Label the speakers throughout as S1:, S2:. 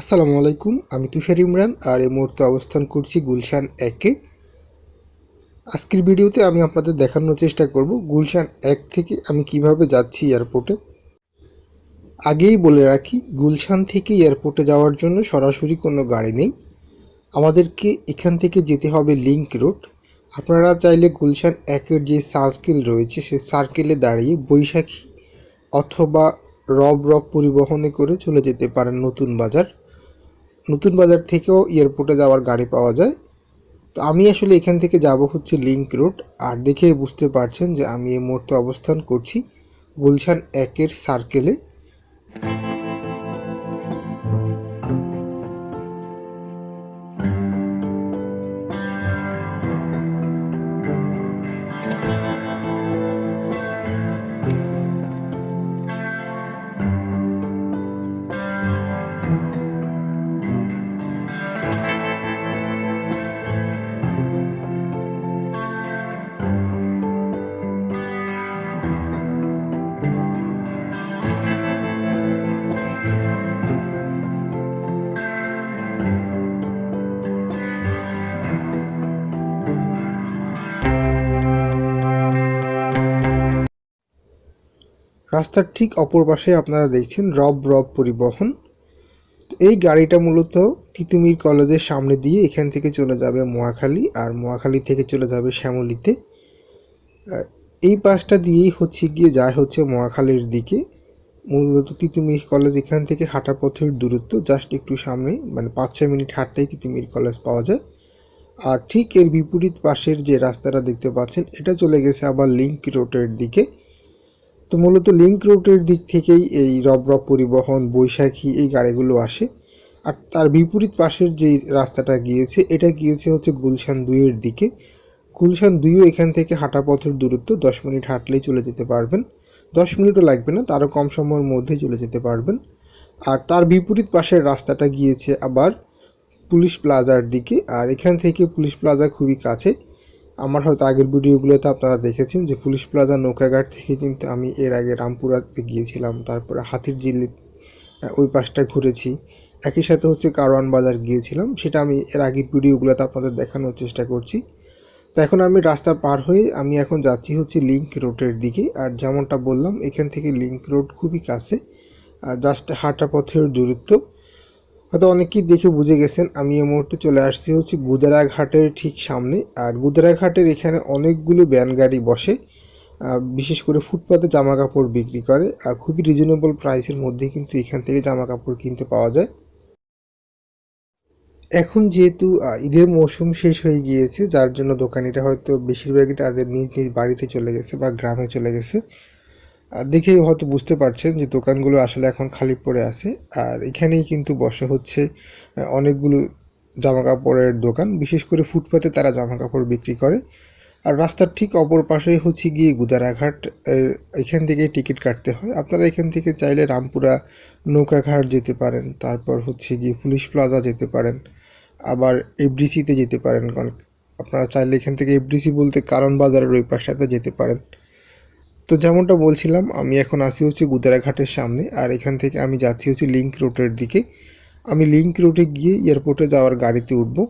S1: আসসালামু আলাইকুম, আমি তুষার ইমরান আর এই মুহূর্তে অবস্থান করছি গুলশান একে আজকের ভিডিওতে আমি আপনাদের দেখানোর চেষ্টা করব গুলশান এক থেকে আমি কীভাবে যাচ্ছি এয়ারপোর্টে। আগেই বলে রাখি, গুলশান থেকে এয়ারপোর্টে যাওয়ার জন্য সরাসরি কোনো গাড়ি নেই। আমাদেরকে এখান থেকে যেতে হবে লিংক রোড। আপনারা চাইলে গুলশান একের যে সার্কেল রয়েছে, সেই সার্কেলে দাঁড়িয়ে বৈশাখী অথবা রব রব পরিবহনে করে চলে যেতে পারেন নতুন বাজার। নতুন বাজার থেকেও এয়ারপোর্টে যাওয়ার গাড়ি পাওয়া যায়। তো আমি আসলে এখান থেকে যাব হচ্ছে লিঙ্ক রোড আর দেখে বুঝতে পারছেন যে আমি এই মুহূর্তে অবস্থান করছি গুলশান একের সার্কেলে রাস্তার ঠিক অপর পাশে আপনারা দেখছেন রব রব পরিবহন। এই গাড়িটা মূলত তিতুমির কলেজের সামনে দিয়ে এখান থেকে চলে যাবে মোয়াখালী, আর মোয়াখালী থেকে চলে যাবে শ্যামলীতে। এই পাশটা দিয়েই হচ্ছে গিয়ে যায় হচ্ছে মহাখালীর দিকে। মূলত তিতুমির কলেজ এখান থেকে হাঁটা পথের দূরত্ব, জাস্ট একটু সামনে মানে পাঁচ ছয় মিনিট হাঁটতেই তিতুমির কলেজ পাওয়া যায়। আর ঠিক এর বিপরীত পাশের যে রাস্তাটা দেখতে পাচ্ছেন, এটা চলে গেছে আবার লিঙ্ক রোডের দিকে। তো মূলত লিঙ্ক রোডের দিক থেকেই এই রব রব পরিবহন, বৈশাখী এই গাড়িগুলো আসে। আর তার বিপরীত পাশের যে রাস্তাটা গিয়েছে, এটা গিয়েছে হচ্ছে গুলশান দুইয়ের দিকে। গুলশান দুইও এখান থেকে হাঁটা পথের দূরত্ব দশ মিনিট হাঁটলেই চলে যেতে পারবেন। দশ মিনিটও লাগবে না, তারও কম সময়ের মধ্যে চলে যেতে পারবেন। আর তার বিপরীত পাশের রাস্তাটা গিয়েছে আবার পুলিশ প্লাজার দিকে, আর এখান থেকে পুলিশ প্লাজা খুবই কাছে। আমার হয়তো আগের ভিডিওগুলোতে আপনারা দেখেছেন যে পুলিশ প্লাজা নৌকাঘাট থেকে কিন্তু আমি এর আগে রামপুরাতে গিয়েছিলাম, তারপরে হাতির জিলি ওই পাশটা ঘুরেছি। একই সাথে হচ্ছে কারওয়ান বাজার গিয়েছিলাম, সেটা আমি এর আগের ভিডিওগুলোতে আপনাদের দেখানোর চেষ্টা করছি। তো এখন আমি রাস্তা পার হয়ে আমি এখন যাচ্ছি হচ্ছে লিঙ্ক রোডের দিকে, আর যেমনটা বললাম, এখান থেকে লিঙ্ক রোড খুবই কাছে জাস্ট হাঁটা পথের দূরত্ব। হয়তো অনেকেই দেখে বুঝে গেছেন, আমি এই মুহূর্তে চলে আসছি হচ্ছে গুদারাঘাটের ঠিক সামনে। আর গুদারাঘাটের এখানে অনেকগুলো ব্যান গাড়ি বসে বিশেষ করে ফুটপাতে জামা কাপড় বিক্রি করে। আর খুবই রিজনেবল প্রাইসের মধ্যে কিন্তু এখান থেকে জামা কাপড় কিনতে পাওয়া যায়। এখন যেহেতু ঈদের মৌসুম শেষ হয়ে গিয়েছে, যার জন্য দোকানিরা হয়তো বেশিরভাগই তাদের নিজ নিজ বাড়িতে চলে গেছে বা গ্রামে চলে গেছে। দেখেই হয়তো বুঝতে পারছেন যে দোকানগুলো আসলে এখন খালি পড়ে আছে। আর এখানেই কিন্তু বসে হচ্ছে অনেকগুলো জামা কাপড়ের দোকান। বিশেষ করে ফুটপাতে তারা জামা কাপড় বিক্রি করে। আর রাস্তার ঠিক অপর পাশেই হচ্ছে গিয়ে গুদারাঘাট এখান থেকে টিকিট কাটতে হয়। আপনারা এখান থেকে চাইলে রামপুরা নৌকাঘাট যেতে পারেন, তারপর হচ্ছে গিয়ে পুলিশ প্লাজা যেতে পারেন, আবার এফডিসিতে যেতে পারেন। আপনারা চাইলে এখান থেকে এফডিসি বলতে কারণ বাজারের ওই পাশটাতে যেতে পারেন। তো যেমনটা বলছিলাম, আমি এখন আসি হচ্ছে গুদারাঘাটের সামনে, আর এখান থেকে আমি যাচ্ছি হচ্ছে লিঙ্ক রোডের দিকে। আমি লিঙ্ক রোডে গিয়ে এয়ারপোর্টে যাওয়ার গাড়িতে উঠবো।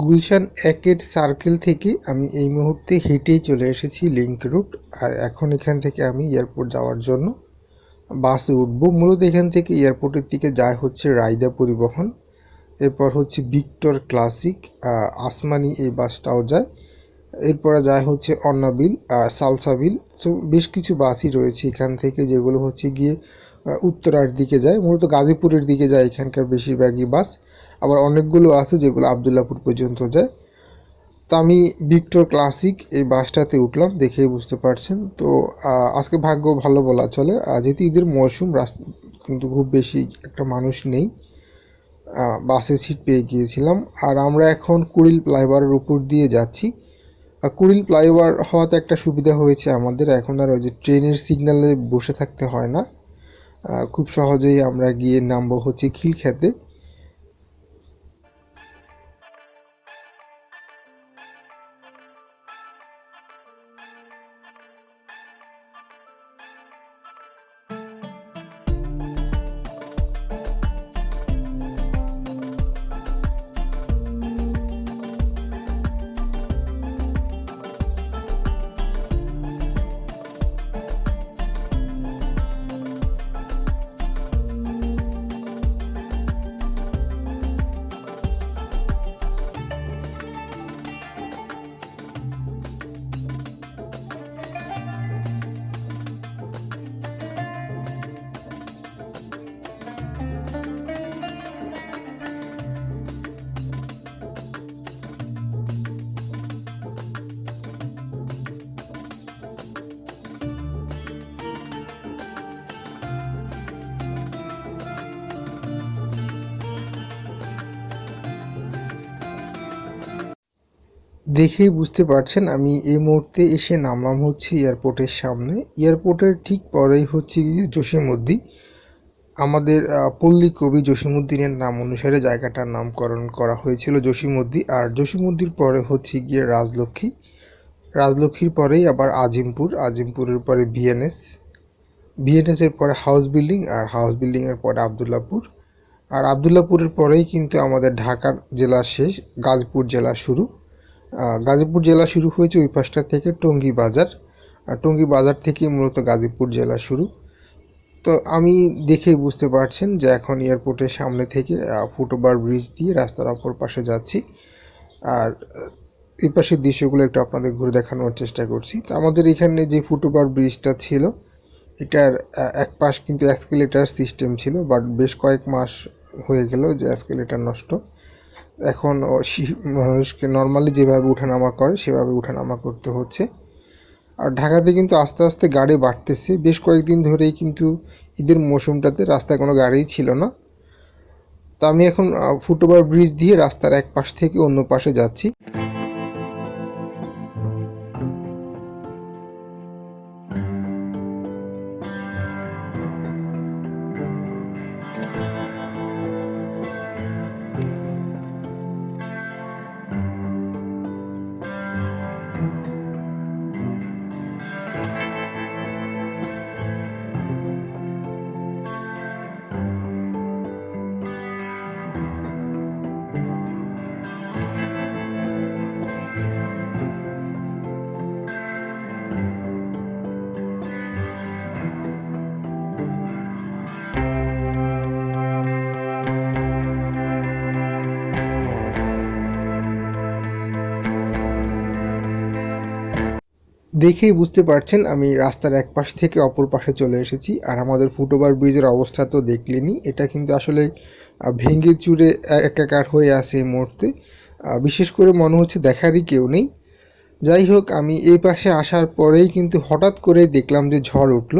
S1: গুলশান একের সার্কেল থেকে আমি এই মুহূর্তে হেঁটেই চলে এসেছি লিঙ্ক রুট আর এখন এখান থেকে আমি এয়ারপোর্ট যাওয়ার জন্য বাসে উঠবো। মূলত এখান থেকে এয়ারপোর্টের দিকে যায় হচ্ছে রায়দা পরিবহন, এরপর হচ্ছে ভিক্টর ক্লাসিক আসমানি এই বাসটাও যায়, এরপরে যায় হচ্ছে অন্নাবিল সালসাবিল। সো বেশ কিছু বাসই রয়েছে এখান থেকে যেগুলো হচ্ছে গিয়ে উত্তরার দিকে যায়। মূলত গাজীপুরের দিকে যায় এখানকার বেশিরভাগই বাস আবার অনেকগুলো আছে যেগুলো আবদুল্লাপুর পর্যন্ত যায়। তো আমি ভিক্টর ক্লাসিক এই বাসটাতে উঠলাম, দেখেই বুঝতে পারছেন। তো আজকে ভাগ্য ভালো বলা চলে। যেহেতু ঈদের মরশুম রাস্তা কিন্তু খুব বেশি একটা মানুষ নেই। বাসে সিট পেয়ে গিয়েছিলাম। আর আমরা এখন কুড়িল ফ্লাইওভারের উপর দিয়ে যাচ্ছি। কুড়িল ফ্লাইওভার হওয়াতে একটা সুবিধা হয়েছে আমাদের। এখন আর ওই যে ট্রেনের সিগন্যালে বসে থাকতে হয় না। খুব সহজেই আমরা গিয়ে নামবো হচ্ছে খিলখ্যাতে দেখেই বুঝতে পারছেন, আমি এই মুহূর্তে এসে নামলাম হচ্ছে এয়ারপোর্টের সামনে। এয়ারপোর্টের ঠিক পরেই হচ্ছে গিয়ে জসীমউদ্দি আমাদের পল্লী কবি জসীমউদ্দিনের নাম অনুসারে জায়গাটার নামকরণ করা হয়েছিল জসীমউদ্দি আর জসীমউদ্দির পরে হচ্ছে গিয়ে রাজলক্ষ্মী, রাজলক্ষ্মীর পরেই আবার আজিমপুর, আজিমপুরের পরে বিএনএস এর পরে হাউস বিল্ডিং আর হাউস বিল্ডিং এর পরে আবদুল্লাপুর। আর আবদুল্লাপুরের পরেই কিন্তু আমাদের ঢাকার জেলা শেষ, গাজীপুর জেলা শুরু। গাজীপুর জেলা শুরু হয়েছে ওই পাশটা থেকে টঙ্গী বাজার। আর টঙ্গী বাজার থেকে মূলত গাজীপুর জেলা শুরু। তো আমি দেখেই বুঝতে পারছেন যে এখন এয়ারপোর্টের সামনে থেকে ফুটওভার ব্রিজ দিয়ে রাস্তার অপর পাশে যাচ্ছি। আর এই পাশের দৃশ্যগুলো একটু আপনাদের ঘুরে দেখানোর চেষ্টা করছি। তো আমাদের এখানে যে ফুটওভার ব্রিজটা ছিল, এটার এক পাশ কিন্তু অ্যাসকেলেটার সিস্টেম ছিল বাট বেশ কয়েক মাস হয়ে গেল যে অ্যাসকেলেটার নষ্ট। এখন মানুষকে নর্মালি যেভাবে উঠানামা করে, সেভাবে উঠানামা করতে হচ্ছে। আর ঢাকাতে কিন্তু আস্তে আস্তে গাড়ি বাড়তেছে। বেশ কয়েকদিন ধরেই কিন্তু ঈদের মৌসুমটাতে রাস্তায় কোনো গাড়িই ছিল না। তা আমি এখন ফুটওভার ব্রিজ দিয়ে রাস্তার এক পাশ থেকে অন্য পাশে যাচ্ছি। দেখেই বুঝতে পারছেন, আমি রাস্তার এক পাশ থেকে অপর পাশে চলে এসেছি। আর আমাদের ফুটওভার ব্রিজের অবস্থা তো দেখলেনি এটা কিন্তু আসলে ভেঙে চুরে একাকার হয়ে আছে এই মুহূর্তে। বিশেষ করে মনে হচ্ছে দেখারই কেউ নেই। যাই হোক, আমি এই পাশে আসার পরেই কিন্তু হঠাৎ করে দেখলাম যে ঝড় উঠল।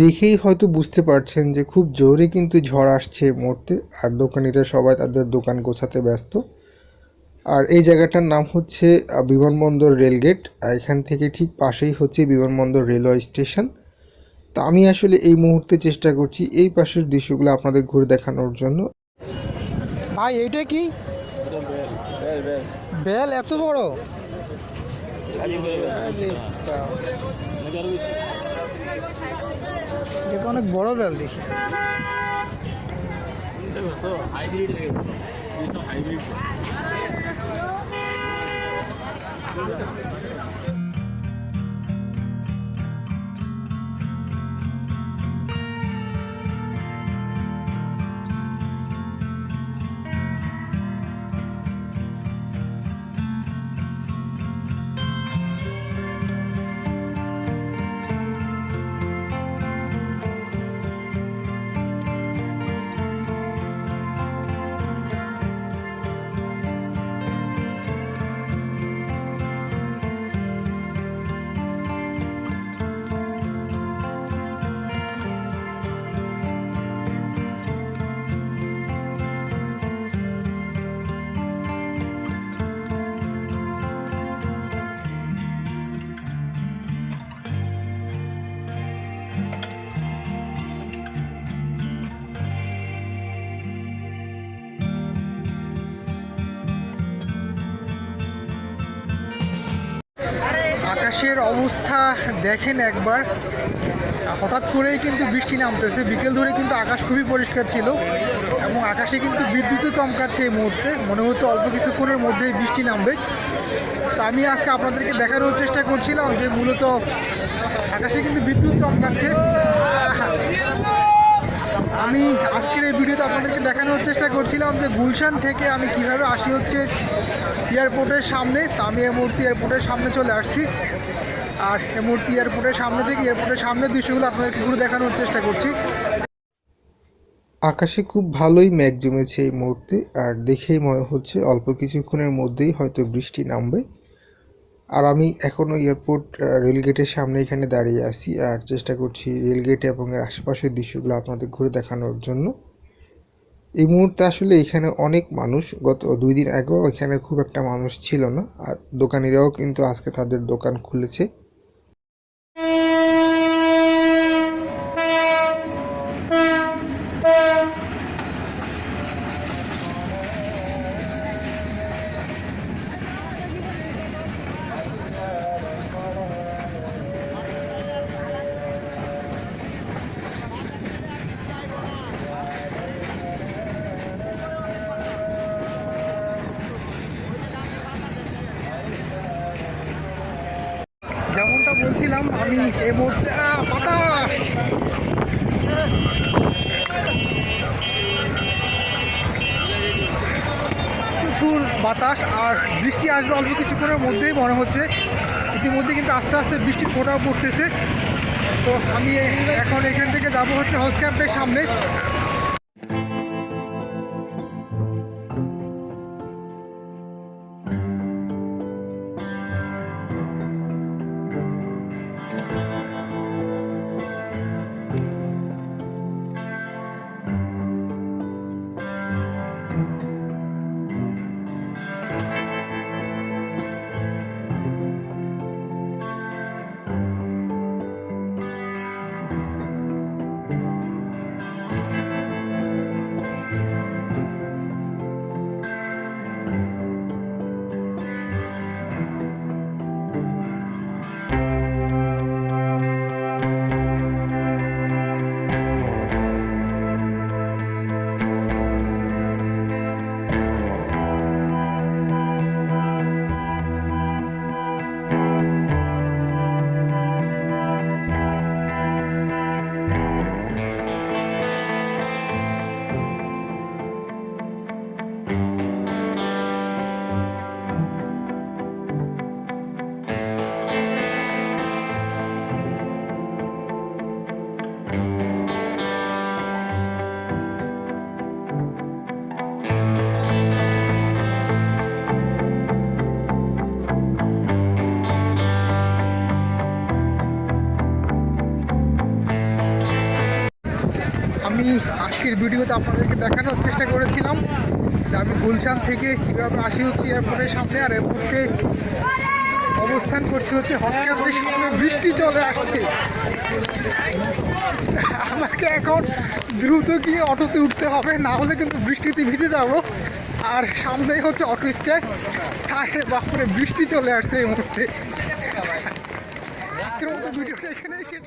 S1: দেখেই হয়তো বুঝতে পারছেন যে খুব জোরে কিন্তু ঝড় আসছে এই মুহূর্তে। আর দোকানিরা সবাই তাদের দোকান গোছাতে ব্যস্ত। আর এই জায়গাটার নাম হচ্ছে বিমানবন্দর রেলগেট। আর এখান থেকে ঠিক পাশেই হচ্ছে বিমানবন্দর রেলওয়ে স্টেশন। তা আমি আসলে এই মুহূর্তে চেষ্টা করছি এই পাশের দৃশ্যগুলো আপনাদের ঘুরে দেখানোর জন্য। ভাই এটা কি? বেল, এত বড়?
S2: এটা অনেক বড় বেল দেখি
S3: হাইব্রিড
S2: আকাশের অবস্থা দেখেন একবার। হঠাৎ করেই কিন্তু বৃষ্টি নামতেছে। বিকেল ধরে কিন্তু আকাশ খুবই পরিষ্কার ছিল এবং আকাশে কিন্তু বিদ্যুৎও চমকাচ্ছে এই মুহূর্তে। মনে হচ্ছে অল্প কিছুক্ষণের মধ্যেই বৃষ্টি নামবে। তো আমি আজকে আপনাদেরকে দেখানোর চেষ্টা করছিলাম যে মূলত আকাশে কিন্তু বিদ্যুৎ চমকাচ্ছে। আমি আজকের এই ভিডিওতে আপনাদেরকে দেখানোর চেষ্টা করছিলাম যে গুলশান থেকে আমি কীভাবে আসি হচ্ছে এয়ারপোর্টের সামনে। তো আমি এই মুহূর্তে এয়ারপোর্টের সামনে চলে আসছি। আর এই মুহূর্তে এয়ারপোর্টের সামনে থেকে এয়ারপোর্টের সামনের দৃশ্যগুলো আপনাদেরকে ঘুরে দেখানোর চেষ্টা করছি। আকাশে খুব ভালোই মেঘ জমেছে এই মুহূর্তে, আর দেখেই মনে হচ্ছে অল্প কিছুক্ষণের মধ্যেই হয়তো বৃষ্টি নামবে। আর আমি এখনও এয়ারপোর্ট রেলগেটের সামনে এখানে দাঁড়িয়ে আছি, আর চেষ্টা করছি রেলগেট এবং এর আশেপাশের দৃশ্যগুলো আপনাদের ঘুরে দেখানোর জন্য। এই মুহূর্তে আসলে এখানে অনেক মানুষ, গত দুই দিন আগেও এখানে খুব একটা মানুষ ছিল না, আর দোকানিরাও কিন্তু আজকে তাদের দোকান খুলেছে। যেমনটা আমি এই মুহূর্তে বাতাস! প্রচুর বাতাস আর বৃষ্টি আসবে অল্প কিছুক্ষণের মধ্যেই, মনে হচ্ছে। ইতিমধ্যে কিন্তু আস্তে আস্তে বৃষ্টির ফোঁটাও পড়তেছে। তো আমি এখন এখান থেকে যাব হচ্ছে হাউস ক্যাম্পের সামনে। আমি আজকের ভিডিওতে আপনাদেরকে দেখানোর চেষ্টা করেছিলাম যে আমি গুলশান থেকে কীভাবে আসি হচ্ছে এয়ারপোর্টের সামনে আর এয়ারপোর্টে অবস্থান করছি হচ্ছে হসপিটালের সামনে বৃষ্টি চলে আসছে। আমাকে এখন দ্রুত গিয়ে অটোতে উঠতে হবে, না হলে কিন্তু বৃষ্টিতে ভিজে যাব। আর সামনেই হচ্ছে অটো স্ট্যান্ড। বাপরে, বৃষ্টি চলে আসছে এই মুহূর্তে। ভিডিওটা এখানেই শেষ